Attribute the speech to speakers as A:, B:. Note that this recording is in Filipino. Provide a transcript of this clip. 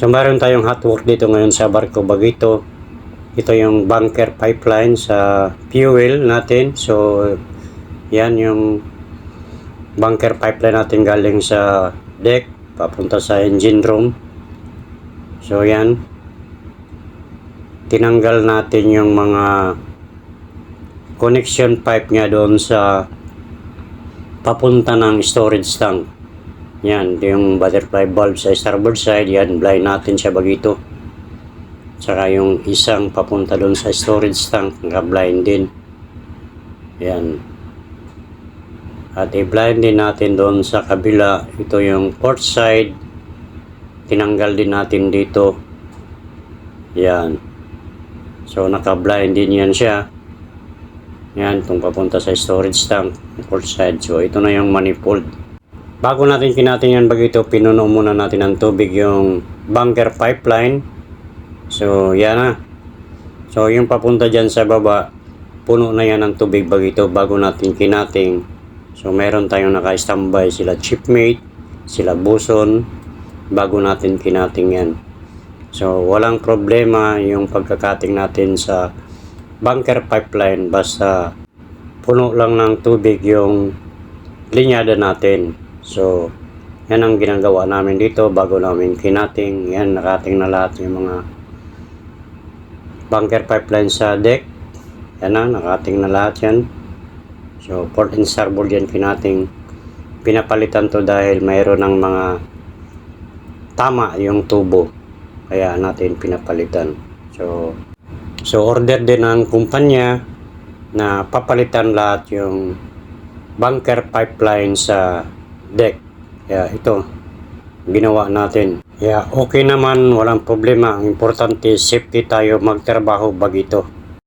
A: So meron tayong hot work dito ngayon sa Barco Bagito. Ito yung bunker pipeline sa fuel natin. So yan yung bunker pipeline natin galing sa deck papunta sa engine room. So yan. Tinanggal natin yung mga connection pipe niya doon sa papunta ng storage tank. Yan, yung butterfly bulb sa starboard side. Yan, blind natin siya bagito. Tsaka yung isang papunta doon sa storage tank, naka-blind din. Yan. At i-blind din natin doon sa kabila. Ito yung port side. Tinanggal din natin dito. Yan. So, naka-blind din yan siya. Yan, itong papunta sa storage tank, port side. So, ito na yung manifold. Bago natin kinatin yan bagito, pinuno muna natin ng tubig yung bunker pipeline. So, yan na. So, yung papunta dyan sa baba, puno na yan ng tubig bagito bago natin kinating. So, meron tayong naka-standby sila chipmate, sila buson, bago natin kinating yan. So, walang problema yung pagkakating natin sa bunker pipeline basta puno lang ng tubig yung linyada natin. So, yan ang ginagawa namin dito bago namin kinating. Yan, nakating na lahat yung mga bunker pipeline sa deck. Yan na, nakating na lahat yan. So, port and starboard yan kinating. Pinapalitan to dahil mayroon ng mga tama yung tubo. Kaya natin pinapalitan. So, so order din ng kumpanya na papalitan lahat yung bunker pipeline sa deck. Kaya ito, ginawa natin. Kaya okay naman, walang problema. Importante, safety tayo magtrabaho bagito.